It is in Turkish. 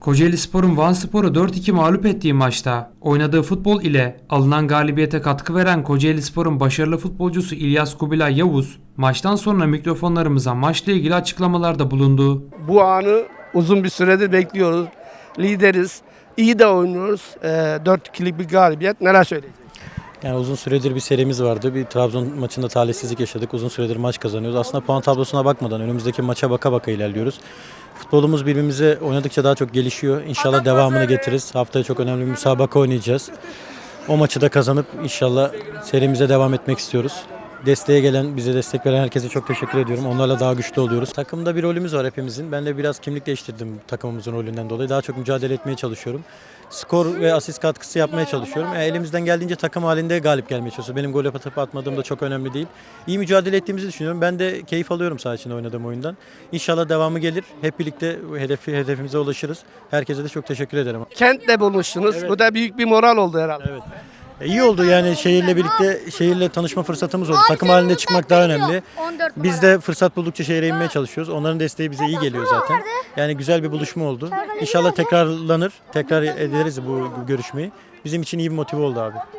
Kocaeli Spor'un Van Spor'u 4-2 mağlup ettiği maçta oynadığı futbol ile alınan galibiyete katkı veren Kocaeli Spor'un başarılı futbolcusu İlyas Kubilay Yavuz maçtan sonra mikrofonlarımıza maçla ilgili açıklamalarda bulundu. Bu anı uzun bir süredir bekliyoruz. Lideriz. İyi de oynuyoruz. Ee, 4-2'lik bir galibiyet. Neler söyleyeceksiniz? Yani uzun süredir bir serimiz vardı. Bir Trabzon maçında talihsizlik yaşadık. Uzun süredir maç kazanıyoruz. Aslında puan tablosuna bakmadan önümüzdeki maça baka baka ilerliyoruz. Futbolumuz birbirimize oynadıkça daha çok gelişiyor. İnşallah devamını getiririz. Haftaya çok önemli bir müsabaka oynayacağız. O maçı da kazanıp inşallah serimize devam etmek istiyoruz. Desteğe gelen, bize destek veren herkese çok teşekkür ediyorum. Onlarla daha güçlü oluyoruz. Takımda bir rolümüz var hepimizin. Ben de biraz kimlik değiştirdim takımımızın rolünden dolayı. Daha çok mücadele etmeye çalışıyorum. Skor ve asist katkısı yapmaya çalışıyorum. E, elimizden geldiğince takım halinde galip gelmeye çalışıyoruz. Benim gol atıp atmadığım da çok önemli değil. İyi mücadele ettiğimizi düşünüyorum. Ben de keyif alıyorum saha içinde oynadığım oyundan. İnşallah devamı gelir. Hep birlikte hedefi, hedefimize ulaşırız. Herkese de çok teşekkür ederim. Kentle buluştunuz. Evet. Bu da büyük bir moral oldu herhalde. Evet. E, iyi oldu yani şehirle birlikte şehirle tanışma fırsatımız oldu. Takım halinde çıkmak daha önemli. Biz de fırsat buldukça şehre inmeye çalışıyoruz. Onların desteği bize iyi geliyor zaten. Yani güzel bir buluşma oldu. İnşallah tekrarlanır. Tekrar ederiz bu görüşmeyi. Bizim için iyi bir motive oldu abi.